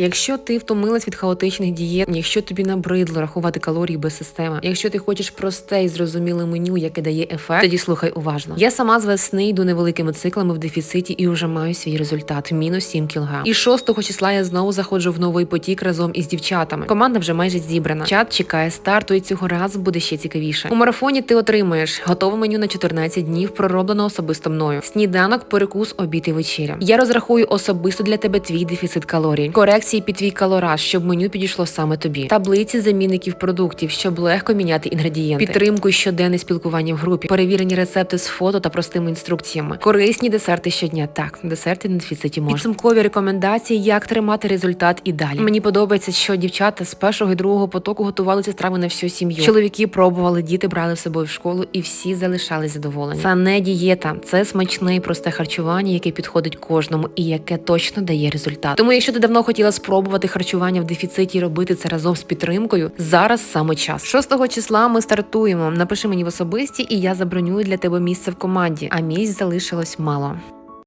Якщо ти втомилась від хаотичних дієт, якщо тобі набридло рахувати калорії без системи, якщо ти хочеш просте і зрозуміле меню, яке дає ефект, тоді слухай уважно. Я сама з весни йду невеликими циклами в дефіциті і вже маю свій результат мінус 7 кг. І 6 числа я знову заходжу в новий потік разом із дівчатами. Команда вже майже зібрана. Чат чекає старту, і цього разу буде ще цікавіше. У марафоні ти отримаєш готове меню на 14 днів, пророблено особисто мною. Сніданок, перекус, обід і вечеря. Я розрахую особисто для тебе твій дефіцит калорій, корекції під твій калораж, щоб меню підійшло саме тобі. Таблиці замінників продуктів, щоб легко міняти інгредієнти, підтримку щоденне спілкування в групі, перевірені рецепти з фото та простими інструкціями, корисні десерти щодня. Так, десерти на дефіциті можна. Підсумкові рекомендації, як тримати результат і далі. Мені подобається, що дівчата з першого і другого потоку готувалися страви на всю сім'ю. Чоловіки пробували, діти брали з собою в школу, і всі залишались задоволені. Це не дієта, це смачне і просте харчування, яке підходить кожному і яке точно дає результат. Тому, якщо ти давно хотіла спробувати харчування в дефіциті і робити це разом з підтримкою, зараз саме час. 6 числа ми стартуємо. Напиши мені в особисті, і я забронюю для тебе місце в команді. А місць залишилось мало.